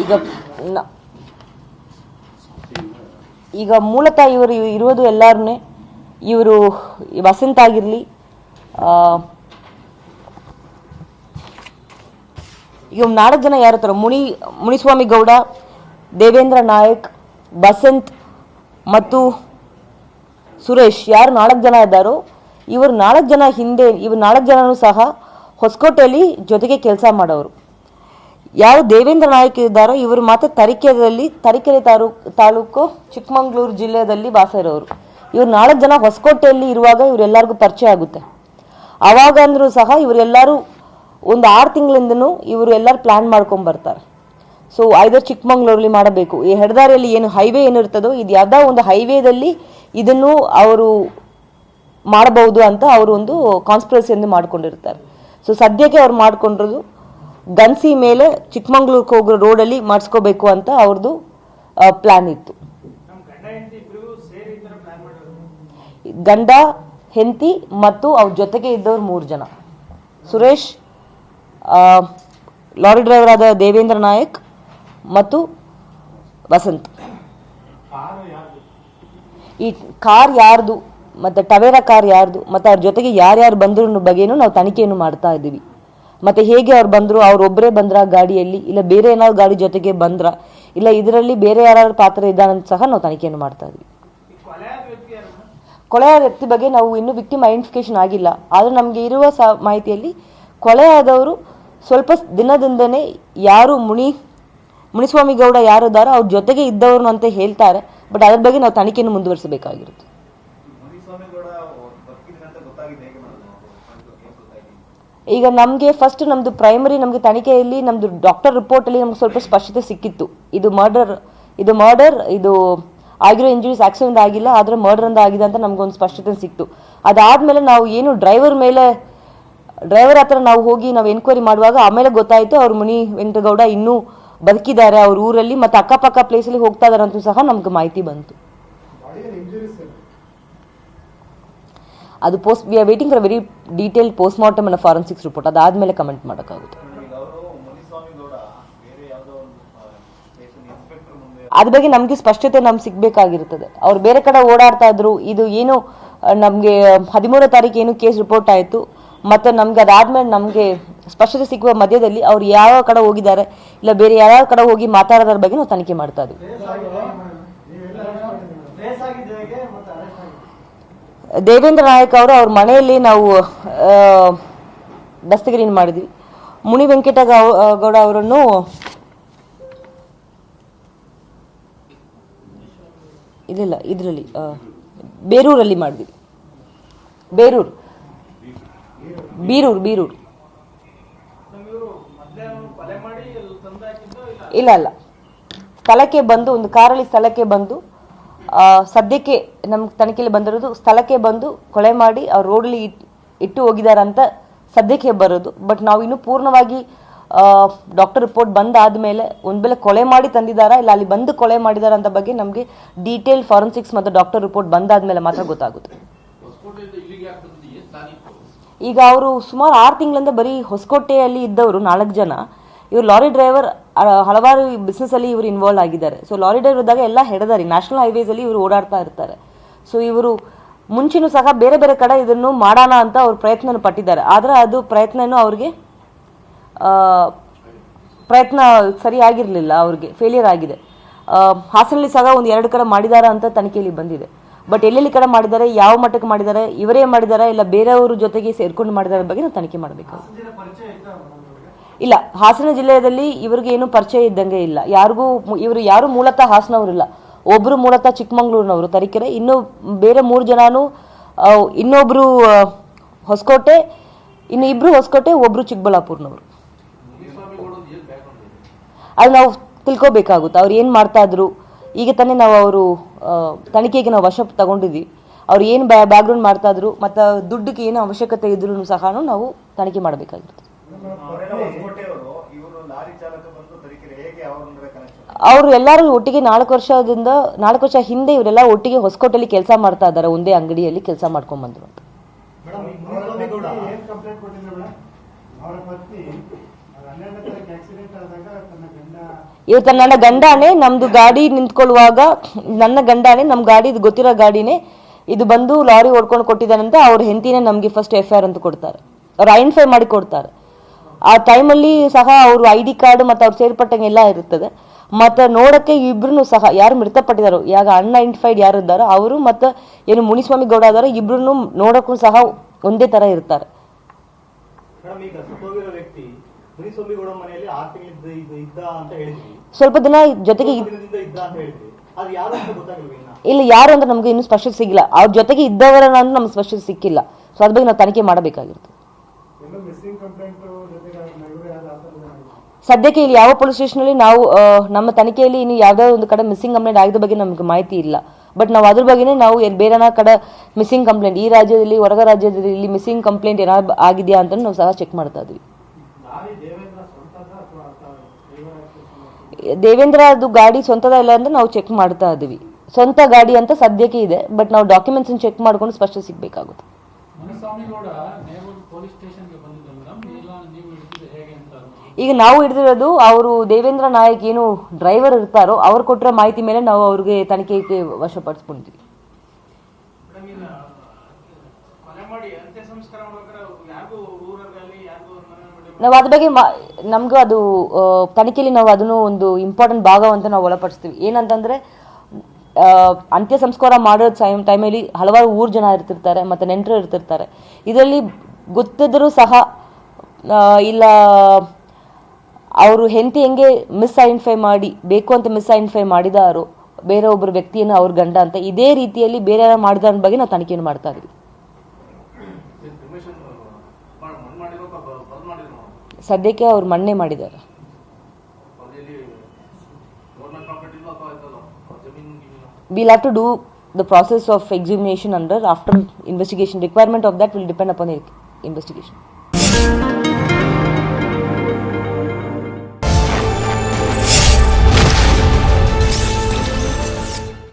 ಈಗ ಈಗ ಮೂಲತಃ ಇವರು ಇರೋದು ಎಲ್ಲರೂ ಇವರು ವಸಂತ ಆಗಿರಲಿ ಈಗ ನಾಲ್ಕು ಜನ ಯಾರು ಹತ್ರ ಮುನಿ, ಮುನಿಸ್ವಾಮಿ ಗೌಡ, ದೇವೇಂದ್ರ ನಾಯಕ್, ಬಸಂತ್ ಮತ್ತು ಸುರೇಶ್. ಯಾರು ನಾಲ್ಕು ಜನ ಇದ್ದಾರೋ ಇವರು ನಾಲ್ಕು ಜನ ಹಿಂದೆ ಇವರು ನಾಲ್ಕು ಜನನೂ ಸಹ ಹೊಸಕೋಟೆಯಲ್ಲಿ ಜೊತೆಗೆ ಕೆಲಸ ಮಾಡೋರು. ಯಾರು ದೇವೇಂದ್ರ ನಾಯಕ್ ಇದ್ದಾರೋ, ಇವರು ಮಾತ್ರ ತರೀಕೆರೆಯಲ್ಲಿ, ತರೀಕೆರೆ ತಾಲೂಕು ತಾಲೂಕು ಚಿಕ್ಕಮಗಳೂರು ಜಿಲ್ಲೆಯಲ್ಲಿ ವಾಸ ಇರೋರು. ಇವ್ರು ನಾಲ್ಕು ಜನ ಹೊಸಕೋಟೆಯಲ್ಲಿ ಇರುವಾಗ ಇವರೆಲ್ಲರಿಗೂ ಪರಿಚಯ ಆಗುತ್ತೆ. ಆವಾಗ ಅಂದರೂ ಸಹ ಇವರೆಲ್ಲರೂ ಒಂದು ಆರು ತಿಂಗಳಿಂದನೂ ಇವರು ಎಲ್ಲರೂ ಪ್ಲ್ಯಾನ್ ಮಾಡ್ಕೊಂಡು ಬರ್ತಾರೆ. ಸೊ, ಐದರ್ ಚಿಕ್ಕಮಂಗ್ಳೂರಲ್ಲಿ ಮಾಡಬೇಕು. ಈ ಹೆಡ್ದಾರಿಯಲ್ಲಿ ಏನು ಹೈವೇ ಏನಿರ್ತದೋ ಇದು ಯಾವುದೋ ಒಂದು ಹೈವೇದಲ್ಲಿ ಇದನ್ನು ಅವರು ಮಾಡಬಹುದು ಅಂತ ಅವರು ಒಂದು ಕಾನ್ಸ್ಪಿರಸಿಯನ್ನು ಮಾಡ್ಕೊಂಡಿರ್ತಾರೆ ಸೊ ಸದ್ಯಕ್ಕೆ ಅವ್ರು ಮಾಡ್ಕೊಂಡಿರೋದು ಗನ್ಸಿ ಮೇಲೆ ಚಿಕ್ಕಮಂಗ್ಳೂರ್ಗೆ ಹೋಗೋ ರೋಡಲ್ಲಿ ಮಾಡಿಸ್ಕೋಬೇಕು ಅಂತ ಅವ್ರದ್ದು ಪ್ಲ್ಯಾನ್ ಇತ್ತು. ಗಂಡ ಹೆಂಡತಿ ಮತ್ತು ಅವ್ರ ಜೊತೆಗೆ ಇದ್ದವ್ರು ಮೂರು ಜನ. ಸುರೇಶ್ ಲಾರಿ ಡ್ರೈವರ್ ಆದ ದೇವೇಂದ್ರ ನಾಯಕ್ ಮತ್ತು ವಸಂತ್. ಈ ಕಾರ್ ಯಾರ್ದು? ಮತ್ತು ಟವೇರಾ ಕಾರ್ ಯಾರ್ದು, ಮತ್ತು ಅವ್ರ ಜೊತೆಗೆ ಯಾರ್ಯಾರು ಬಂದ್ರು ಬಗ್ಗೆನೂ ನಾವು ತನಿಖೆಯನ್ನು ಮಾಡ್ತಾ ಇದ್ದೀವಿ. ಮತ್ತು ಹೇಗೆ ಅವ್ರು ಬಂದರು ಅವ್ರೊಬ್ಬರೇ ಬಂದ್ರ ಗಾಡಿಯಲ್ಲಿ, ಇಲ್ಲ ಬೇರೆ ಏನಾದ್ರು ಗಾಡಿ ಜೊತೆಗೆ ಬಂದ್ರ, ಇಲ್ಲ ಇದರಲ್ಲಿ ಬೇರೆ ಯಾರು ಪಾತ್ರ ಇದ್ದಾನಂತ ಸಹ ನಾವು ತನಿಖೆಯನ್ನು ಮಾಡ್ತಾ ಇದ್ವಿ ಕೊಲೆಯಾದ ವ್ಯಕ್ತಿ ಬಗ್ಗೆ ನಾವು ಇನ್ನೂ ವಿಕ್ಟಿಮ್ ಐಡೆಂಟಿಫಿಕೇಶನ್ ಆಗಿಲ್ಲ. ಆದರೆ ನಮಗೆ ಇರುವ ಸ ಮಾಹಿತಿಯಲ್ಲಿ ಕೊಲೆಯಾದವರು ಸ್ವಲ್ಪ ದಿನದಿಂದನೇ ಯಾರು ಮುನಿ, ಮುನಿಸ್ವಾಮಿ ಗೌಡ ಯಾರು ಇದ್ದಾರೋ ಅವ್ರ ಜೊತೆಗೆ ಇದ್ದವರು ಅಂತ ಹೇಳ್ತಾರೆ, ಬಟ್ ಅದ್ರ ಬಗ್ಗೆ ನಾವು ತನಿಖೆಯನ್ನು ಮುಂದುವರಿಸಬೇಕಾಗಿರುತ್ತೆ. ಈಗ ನಮಗೆ ಫಸ್ಟ್ ನಮ್ಮದು ಪ್ರೈಮರಿ ನಮಗೆ ತನಿಖೆಯಲ್ಲಿ ನಮ್ಮದು ಡಾಕ್ಟರ್ ರಿಪೋರ್ಟಲ್ಲಿ ನಮ್ಗೆ ಸ್ವಲ್ಪ ಸ್ಪಷ್ಟತೆ ಸಿಕ್ಕಿತ್ತು. ಇದು ಮರ್ಡರ್ ಇದು ಮರ್ಡರ್ ಇದು ಆಗಿರೋ ಇಂಜುರೀಸ್ ಆಕ್ಸಿಡೆಂಟ್ ಆಗಿಲ್ಲ, ಆದರೆ ಮರ್ಡರ್ ಅಂತ ಆಗಿದೆ ಅಂತ ನಮ್ಗೊಂದು ಸ್ಪಷ್ಟತೆ ಸಿಕ್ತು. ಅದಾದಮೇಲೆ ನಾವು ಏನು ಡ್ರೈವರ್ ಮೇಲೆ ಡ್ರೈವರ್ ಹತ್ರ ನಾವು ಹೋಗಿ ನಾವು ಎನ್ಕ್ವೈರಿ ಮಾಡುವಾಗ ಆಮೇಲೆ ಗೊತ್ತಾಯಿತು ಅವ್ರ ಮುನಿ ವೆಂಕಟಗೌಡ ಇನ್ನೂ ಬದುಕಿದ್ದಾರೆ ಅವ್ರ ಊರಲ್ಲಿ, ಮತ್ತು ಅಕ್ಕಪಕ್ಕ ಪ್ಲೇಸಲ್ಲಿ ಹೋಗ್ತಾ ಇದಾರೆ ಅಂತೂ ಸಹ ನಮ್ಗೆ ಮಾಹಿತಿ ಬಂತು ಬಾಡಿಯಲ್ಲಿ ಇಂಜುರೀಸ್ ಅದು post we are waiting for very detail post mortem and forensics report ಅದಾದ್ಮೇಲೆ ಕಮೆಂಟ್ ಮಾಡೋಕ್ಕಾಗುತ್ತೆ. ಅದ್ರ ಬಗ್ಗೆ ನಮಗೆ ಸ್ಪಷ್ಟತೆ ನಮ್ಗೆ ಸಿಗಬೇಕಾಗಿರ್ತದೆ. ಅವ್ರು ಬೇರೆ ಕಡೆ ಓಡಾಡ್ತಾ ಇದ್ರು, ಇದು ಏನು ನಮಗೆ ಹದಿಮೂರನೇ ತಾರೀಕು ಏನು ಕೇಸ್ ರಿಪೋರ್ಟ್ ಆಯಿತು, ಮತ್ತು ನಮ್ಗೆ ಅದಾದ್ಮೇಲೆ ನಮಗೆ ಸ್ಪಷ್ಟತೆ ಸಿಗುವ ಮಧ್ಯದಲ್ಲಿ ಅವ್ರು ಯಾವ ಕಡೆ ಹೋಗಿದ್ದಾರೆ, ಇಲ್ಲ ಬೇರೆ ಯಾವ ಕಡೆ ಹೋಗಿ ಮಾತಾಡೋದ್ರ ಬಗ್ಗೆ ನಾವು ತನಿಖೆ ಮಾಡ್ತಾ ಇದ್ವಿ ಟ್ರೇಸ್ ಆಗಿದ್ದು ಹೇಗೆ ಮತ್ತು ಅರೆಸ್ಟ್ ಆಗಿದೆ ದೇವೇಂದ್ರ ನಾಯಕ್ ಅವರು ಅವ್ರ ಮನೆಯಲ್ಲಿ ನಾವು ದಸ್ತಗಿರಿನ ಮಾಡಿದ್ವಿ. ಮುನಿ ವೆಂಕಟ ಗೌಡ ಅವರನ್ನು ಇಲ್ಲಿಲ್ಲ, ಇದರಲ್ಲಿ ಬೇರೂರಲ್ಲಿ ಮಾಡಿದ್ವಿ. ಬೇರೂರು. ಬೀರೂರು ಬೀರೂರು. ಇಲ್ಲ ಇಲ್ಲ. ಸ್ಥಳಕ್ಕೆ ಬಂದು ಒಂದು ಕಾರಲ್ಲಿ ಸ್ಥಳಕ್ಕೆ ಬಂದು ಸದ್ಯಕ್ಕೆ ನಮ್ಮ ತನಿಖೆಯಲ್ಲಿ ಬಂದಿರೋದು, ಸ್ಥಳಕ್ಕೆ ಬಂದು ಕೊಲೆ ಮಾಡಿ ಅವ್ರು ರೋಡಲ್ಲಿ ಇಟ್ಟು ಹೋಗಿದ್ದಾರೆ ಅಂತ ಸದ್ಯಕ್ಕೆ ಬರೋದು. ಬಟ್ ನಾವು ಇನ್ನೂ ಪೂರ್ಣವಾಗಿ ಡಾಕ್ಟರ್ ರಿಪೋರ್ಟ್ ಬಂದಾದಮೇಲೆ ಒಂದು ವೇಳೆ ಕೊಲೆ ಮಾಡಿ ತಂದಿದ್ದಾರಾ ಇಲ್ಲ ಅಲ್ಲಿ ಬಂದು ಕೊಲೆ ಮಾಡಿದಾರಾ ಅಂತ ಬಗ್ಗೆ ನಮಗೆ ಡೀಟೇಲ್ ಫಾರೆನ್ಸಿಕ್ಸ್ ಮತ್ತು ಡಾಕ್ಟರ್ ರಿಪೋರ್ಟ್ ಬಂದಾದ್ಮೇಲೆ ಮಾತ್ರ ಗೊತ್ತಾಗುತ್ತೆ. ಈಗ ಅವರು ಸುಮಾರು ಆರು ತಿಂಗಳಿಂದ ಬರೀ ಹೊಸಕೋಟೆಯಲ್ಲಿ ಇದ್ದವರು ನಾಲ್ಕು ಜನ. ಇವರು ಲಾರಿ ಡ್ರೈವರ್ ಹಲವಾರು ಬಿಸ್ನೆಸ್ಸಲ್ಲಿ ಅಲ್ಲಿ ಇವರು ಇನ್ವಾಲ್ವ್ ಆಗಿದ್ದಾರೆ. ಸೊ ಲಾರಿ ಡ್ರೈವರ್ ಇದ್ದಾಗ ಎಲ್ಲ ಹೆಡದಾರಿ ನ್ಯಾಷನಲ್ ಹೈವೇಸಲ್ಲಿ ಇವರು ಓಡಾಡ್ತಾ ಇರ್ತಾರೆ. ಸೊ ಇವರು ಮುಂಚೆನೂ ಸಹ ಬೇರೆ ಬೇರೆ ಕಡೆ ಇದನ್ನು ಮಾಡೋಣ ಅಂತ ಅವ್ರು ಪ್ರಯತ್ನ ಪಟ್ಟಿದ್ದಾರೆ. ಆದರೆ ಅದು ಪ್ರಯತ್ನನೂ ಅವ್ರಿಗೆ ಪ್ರಯತ್ನ ಸರಿಯಾಗಿರಲಿಲ್ಲ ಅವ್ರಿಗೆ ಫೇಲಿಯರ್ ಆಗಿದೆ. ಹಾಸನಲ್ಲಿ ಸಹ ಒಂದು ಎರಡು ಕಡೆ ಮಾಡಿದಾರಾ ಅಂತ ತನಿಖೆಯಲ್ಲಿ ಬಂದಿದೆ. ಬಟ್ ಎಲ್ಲೆಲ್ಲಿ ಕಡೆ ಮಾಡಿದ್ದಾರೆ, ಯಾವ ಮಟ್ಟಕ್ಕೆ ಮಾಡಿದ್ದಾರೆ, ಇವರೇ ಮಾಡಿದ್ದಾರೆ ಇಲ್ಲ ಬೇರೆಯವ್ರ ಜೊತೆಗೆ ಸೇರ್ಕೊಂಡು ಮಾಡಿದಾರ ಬಗ್ಗೆ ನಾವು ತನಿಖೆ ಮಾಡಬೇಕು ಇಲ್ಲ, ಹಾಸನ ಜಿಲ್ಲೆಯಲ್ಲಿ ಇವ್ರಿಗೆ ಏನು ಪರಿಚಯ ಇದ್ದಂಗೆ ಇಲ್ಲ. ಯಾರಿಗೂ ಇವರು ಯಾರು ಮೂಲತಃ ಹಾಸನವರಿಲ್ಲ ಒಬ್ರು ಮೂಲತಃ ಚಿಕ್ಕಮಂಗ್ಳೂರಿನವರು, ತರೀಕೆರೆ. ಇನ್ನು ಬೇರೆ ಮೂರು ಜನಾನು ಇನ್ನೊಬ್ರು ಹೊಸಕೋಟೆ, ಇನ್ನು ಇಬ್ರು ಹೊಸಕೋಟೆ, ಒಬ್ರು ಚಿಕ್ಕಬಳ್ಳಾಪುರ್ನವರು. ಅದು ನಾವು ತಿಳ್ಕೊಬೇಕಾಗುತ್ತೆ. ಅವ್ರು ಏನು ಮಾಡ್ತಾ ಇದ್ರು? ಈಗ ತಾನೇ ನಾವು ಅವರು ತನಿಖೆಗೆ ನಾವು ವಶ ತಗೊಂಡಿದ್ವಿ. ಅವ್ರು ಏನು ಬ್ಯಾಕ್ಗ್ರೌಂಡ್ ಮಾಡ್ತಾ ಇದ್ರು? ಮತ್ತು ದುಡ್ಡಿಗೆ ಏನು ಅವಶ್ಯಕತೆ ಇದ್ರೂ ಸಹ ನಾವು ತನಿಖೆ ಮಾಡಬೇಕಾಗಿರುತ್ತೆ. ಅವ್ರ ಕನೆಕ್ಷನ್ ಅವರು ಎಲ್ಲರೂ ಒಟ್ಟಿಗೆ ನಾಲ್ಕು ವರ್ಷದಿಂದ ನಾಲ್ಕು ವರ್ಷ ಹಿಂದೆ ಇವರೆಲ್ಲ ಒಟ್ಟಿಗೆ ಹೊಸಕೋಟೆಯಲ್ಲಿ ಕೆಲಸ ಮಾಡ್ತಾ ಇದ್ದಾರೆ ಒಂದೇ ಅಂಗಡಿಯಲ್ಲಿ ಕೆಲಸ ಮಾಡ್ಕೊಂಡ್ ಬಂದ್ರು ಅಂತ. ಇವತ್ತು ನನ್ನ ಗಂಡನೇ ನಮ್ದು ಗಾಡಿ ನಿಂತ್ಕೊಳ್ಳುವಾಗ ನನ್ನ ಗಂಡನೇ ನಮ್ ಗಾಡಿ ಇದು ಗೊತ್ತಿರೋ ಗಾಡಿನೇ ಇದು ಬಂದು ಲಾರಿ ಓಡ್ಕೊಂಡು ಕೊಟ್ಟಿದ್ದಾನಂತ ಅವ್ರ ಹೆಂತಿನೇ ನಮಗೆ ಫಸ್ಟ್ ಎಫ್ ಐ ಆರ್ ಅಂತ ಕೊಡ್ತಾರೆ. ಅವ್ರು ಐಡೆಂಟಿಫೈ ಮಾಡಿ ಕೊಡ್ತಾರೆ. ಆ ಟೈಮಲ್ಲಿ ಸಹ ಅವರು ಐ ಡಿ ಕಾರ್ಡ್ ಮತ್ತು ಅವ್ರು ಸೇರ್ಪಟ್ಟಂಗೆ ಎಲ್ಲ ಇರುತ್ತದೆ ಮತ್ತು ನೋಡೋಕ್ಕೆ ಇಬ್ಬರೂ ಸಹ ಯಾರು ಮೃತಪಟ್ಟಿದ್ದಾರೋ ಯಾಗ ಅನ್ಐಡೆಂಟಿಫೈಡ್ ಯಾರು ಇದ್ದಾರೋ ಅವರು ಮತ್ತು ಏನು ಮುನಿಸ್ವಾಮಿ ಗೌಡ ಇದ್ದಾರೋ ಇಬ್ಬರೂ ನೋಡೋಕ್ಕೂ ಸಹ ಒಂದೇ ಥರ ಇರ್ತಾರೆ. ಸ್ವಲ್ಪ ದಿನ ಜೊತೆಗೆ ಇಲ್ಲ ಯಾರು ಅಂತ ನಮ್ಗೆ ಇನ್ನೂ ಸ್ಪಷ್ಟ ಸಿಗಿಲ್ಲ ಅವ್ರ ಜೊತೆಗೆ ಇದ್ದವರ ನಮ್ಗೆ ಸ್ಪಷ್ಟ ಸಿಕ್ಕಿಲ್ಲ. ಸೊ ಅದ್ರ ಬಗ್ಗೆ ನಾವು ತನಿಖೆ ಮಾಡಬೇಕಾಗಿರುತ್ತೆ ಎಲ್ಲೋ ಮಿಸ್ಸಿಂಗ್ ಕಂಪ್ಲೇಂಟ್ ಜೊತೆಗೆ ಇವರು ಯಾರು ಆ ಥರದ ಸದ್ಯಕ್ಕೆ ಇಲ್ಲಿ ಯಾವ ಪೊಲೀಸ್ ಸ್ಟೇಷನಲ್ಲಿ ನಾವು ಆ, ನಮ್ಮ ತನಿಖೆಯಲ್ಲಿ ಇನ್ನು ಯಾವುದೋ ಒಂದು ಕಡೆ ಮಿಸ್ಸಿಂಗ್ ಕಂಪ್ಲೇಂಟ್ ಆಗಿದ ಬಗ್ಗೆ ನಮಗೆ ಮಾಹಿತಿ ಇಲ್ಲ. ಬಟ್ ನಾವು ಅದ್ರ ಬಗ್ಗೆನೇ ನಾವು ಬೇರೆನ ಬೇರೆ ಕಡೆ ಮಿಸ್ಸಿಂಗ್ ಕಂಪ್ಲೇಂಟ್ ಈ ರಾಜ್ಯದಲ್ಲಿ ಹೊರಗ ರಾಜ್ಯದಲ್ಲಿ ಇಲ್ಲಿ ಮಿಸ್ಸಿಂಗ್ ಕಂಪ್ಲೇಂಟ್ ಏನಾದ್ರು ಆಗಿದೆಯಾ ಅಂತ ನಾವು ಸಹ ಚೆಕ್ ಮಾಡ್ತಾ ಇದ್ವಿ. ದಾರಿ ದೇವೇಂದ್ರ ಅದು ಗಾಡಿ ಸ್ವಂತದ ಇಲ್ಲ ಅಂತ ನಾವು ಚೆಕ್ ಮಾಡ್ತಾ ಇದ್ವಿ. ಸ್ವಂತ ಗಾಡಿ ಅಂತ ಸದ್ಯಕ್ಕೆ ಇದೆ ಬಟ್ ನಾವು ಡಾಕ್ಯುಮೆಂಟ್ಸ್ ಚೆಕ್ ಮಾಡ್ಕೊಂಡು ಸ್ಪಷ್ಟ ಸಿಗಬೇಕಾಗುತ್ತೆ. ನೇರವಾಗಿ ಪೊಲೀಸ್ ಸ್ಟೇಷನ್ಗೆ ನೀವು ಹೇಗೆ ಅಂತ ಈಗ ನಾವು ಹಿಡಿದಿರೋದು ಅವರು ದೇವೇಂದ್ರ ನಾಯಕ್ ಏನು ಡ್ರೈವರ್ ಇರ್ತಾರೋ ಅವ್ರು ಕೊಟ್ಟಿರೋ ಮಾಹಿತಿ ಮೇಲೆ ನಾವು ಅವ್ರಿಗೆ ತನಿಖೆಗೆ ವಶಪಡಿಸ್ಕೊಂಡಿದ್ವಿ. ನಾವು ಅದ್ರ ಬಗ್ಗೆ ಮಾ ನಮಗೂ ಅದು ತನಿಖೆಯಲ್ಲಿ ನಾವು ಅದನ್ನು ಒಂದು ಇಂಪಾರ್ಟೆಂಟ್ ಭಾಗ ಅಂತ ನಾವು ಒಳಪಡಿಸ್ತೀವಿ. ಏನಂತಂದ್ರೆ ಅಂತ್ಯ ಸಂಸ್ಕಾರ ಮಾಡೋ ಟೈಮ್ ಟೈಮಲ್ಲಿ ಹಲವಾರು ಊರು ಜನ ಇರ್ತಿರ್ತಾರೆ, ಮತ್ತು ನೆಂಟರು ಇರ್ತಿರ್ತಾರೆ. ಇದರಲ್ಲಿ ಗೊತ್ತಿದ್ದರೂ ಸಹ ಇಲ್ಲ, ಅವರು ಹೆಂಡತಿ ಹೆಂಗೆ ಮಿಸ್ ಐಡೆಂಟಿಫೈ ಮಾಡಿ, ಬೇಕು ಅಂತ ಮಿಸ್ ಐಡೆಂಟಿಫೈ ಮಾಡಿದಾರೋ, ಬೇರೆ ಒಬ್ಬರು ವ್ಯಕ್ತಿಯನ್ನು ಅವ್ರ ಗಂಡ ಅಂತ, ಇದೇ ರೀತಿಯಲ್ಲಿ ಬೇರೆ ಯಾರು ಮಾಡಿದ ಬಗ್ಗೆ ನಾವು ತನಿಖೆಯನ್ನು ಮಾಡ್ತಾ ಇದ್ವಿ. ಸದ್ಯಕ್ಕೆ ಅವ್ರು ಮಣ್ಣೆ ಮಾಡಿದ್ದಾರೆ. We'll have to do the process of exhumation under after investigation. Requirement of that will depend upon the investigation